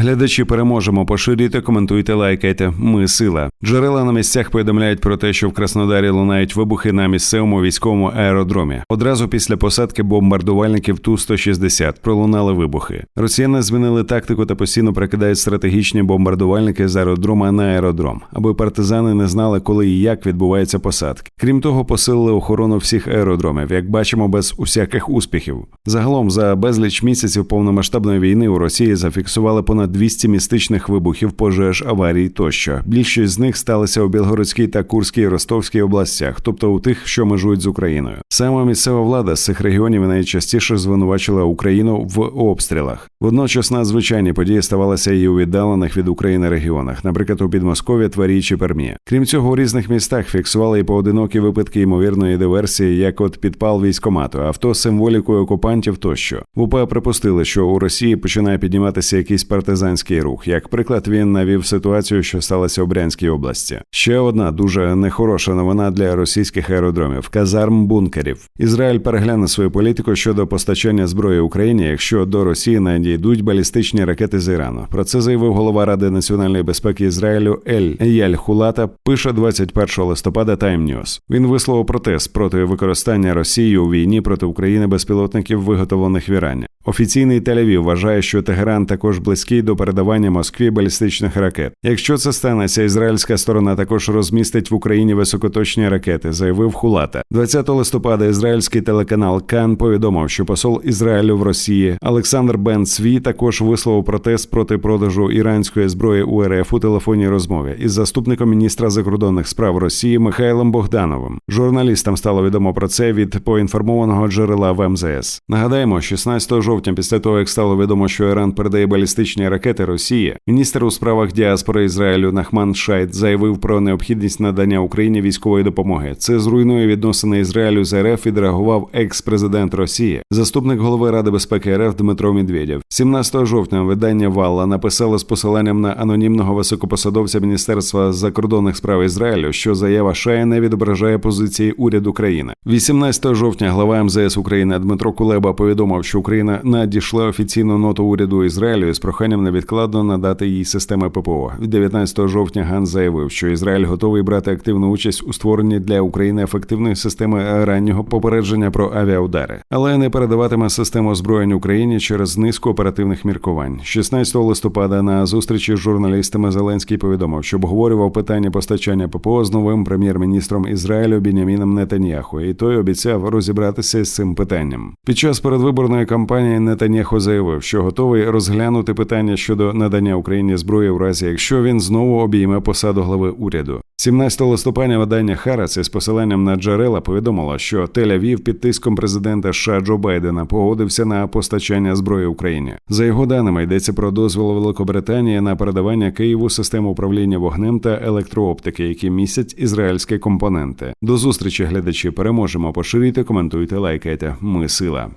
Глядачі переможемо. Поширюйте, коментуйте, лайкайте. Ми сила. Джерела на місцях повідомляють про те, що в Краснодарі лунають вибухи на місцевому військовому аеродромі. Одразу після посадки бомбардувальників ту 160 пролунали вибухи. Росіяни змінили тактику та постійно прикидають стратегічні бомбардувальники з аеродрома на аеродром, аби партизани не знали, коли і як відбуваються посадки. Крім того, посилили охорону всіх аеродромів, як бачимо, без усяких успіхів. Загалом за безліч місяців повномасштабної війни у Росії зафіксували понад 200 містичних вибухів, пожеж, аварій тощо. Більшість з них сталися у Білгородській та Курській Ростовській областях, тобто у тих, що межують з Україною. Саме місцева влада з цих регіонів найчастіше звинувачила Україну в обстрілах. Водночас надзвичайні події ставалися і у віддалених від України регіонах, наприклад, у Підмосков'я, Тварі чи Пермі. Крім цього, у різних містах фіксували і поодинокі випадки ймовірної диверсії, як от підпал військомату, авто з символікою окупантів тощо. В УПА припустили, що у Росії починає підніматися якийсь партизанський рух. Як приклад, він навів ситуацію, що сталася у Брянській області. Ще одна дуже нехороша новина для російських аеродромів казарм бункерів. Ізраїль перегляне свою політику щодо постачання зброї Україні, якщо до Росії надійдуть балістичні ракети з Ірану. Про це заявив голова Ради національної безпеки Ізраїлю Ель Еяль Хулата. Пише 21 листопада Time News. Він висловив протест проти використання Росії у війні проти України безпілотників, виготовлених в Ірані. Офіційний Тель-Авів вважає, що Тегеран також близький до передавання Москві балістичних ракет. Якщо це станеться, ізраїльська сторона також розмістить в Україні високоточні ракети, заявив Хулата. 20 листопада ізраїльський телеканал Кан повідомив, що посол Ізраїлю в Росії Олександр Бен Цві також висловив протест проти продажу іранської зброї у РФ у телефонній розмові із заступником міністра закордонних справ Росії Михайлом Богдановим. Журналістам стало відомо про це від поінформованого джерела в МЗС. Нагадаємо, 16 жовтня, після того як стало відомо, що Іран передає балістичні ракети Росії, міністр у справах діаспори Ізраїлю Нахман Шайт заявив про необхідність надання Україні військової допомоги. Це зруйнує відносини Ізраїлю з РФ. Відреагував екс-президент Росії, заступник голови Ради безпеки РФ Дмитро Медведєв. 17 жовтня видання Валла написало з посиланням на анонімного високопосадовця Міністерства закордонних справ Ізраїлю, що заява Шая не відображає позиції уряду країни. 18 жовтня глава МЗС України Дмитро Кулеба повідомив, що Україна надійшла офіційну ноту уряду Ізраїлю із проханням невідкладно надати їй системи ППО. 19 жовтня Ган заявив, що Ізраїль готовий брати активну участь у створенні для України ефективної системи раннього попередження про авіаудари, але не передаватиме систему озброєнь Україні через низку оперативних міркувань. 16 листопада на зустрічі з журналістами Зеленський повідомив, що обговорював питання постачання ППО з новим прем'єр-міністром Ізраїлю Біняміном Нетаньяху, і той обіцяв розібратися з цим питанням. Під час передвиборної кампанії Нетаньяху заявив, що готовий розглянути питання щодо надання Україні зброї в разі, якщо він знову обійме посаду глави уряду. 17 листопада видання Харац із посиланням на джерела повідомило, що Тель-Авів під тиском президента США Джо Байдена погодився на постачання зброї Україні. За його даними йдеться про дозвіл Великобританії на передавання Києву систем управління вогнем та електрооптики, які містять ізраїльські компоненти. До зустрічі глядачі переможемо. Поширюйте, коментуйте, лайкайте. Ми сила.